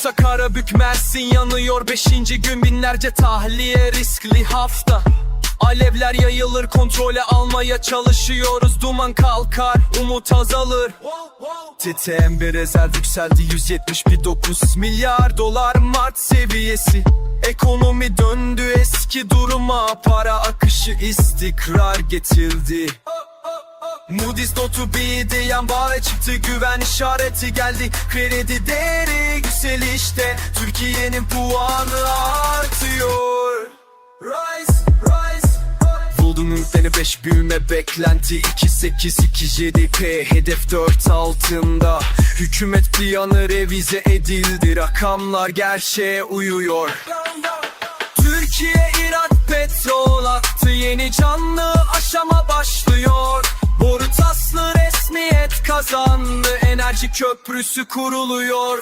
Bursa Karabük Mersin yanıyor Beşinci gün binlerce tahliye riskli hafta. Alevler yayılır kontrole almaya çalışıyoruz. Duman kalkar umut azalır. TTM bir rezerv yükseldi 171.9 milyar dolar Mart seviyesi. Ekonomi döndü eski duruma Para akışı istikrar getirdi. Moody's notu bir diyen bağ çıktı güven işareti geldi. Kredi değeri yükselişte Türkiye'nin puanı artıyor. Rise, rise, Buldum ümmitleri 5 büyüme beklenti. 2.8 2 GDP hedef 4 altında. Hükümet planı revize edildi. Rakamlar gerçeğe uyuyor. Türkiye İran petrol aktı yeni canlı aşama başlıyor. Boru taslı resmiyet kazandı. Enerji köprüsü kuruluyor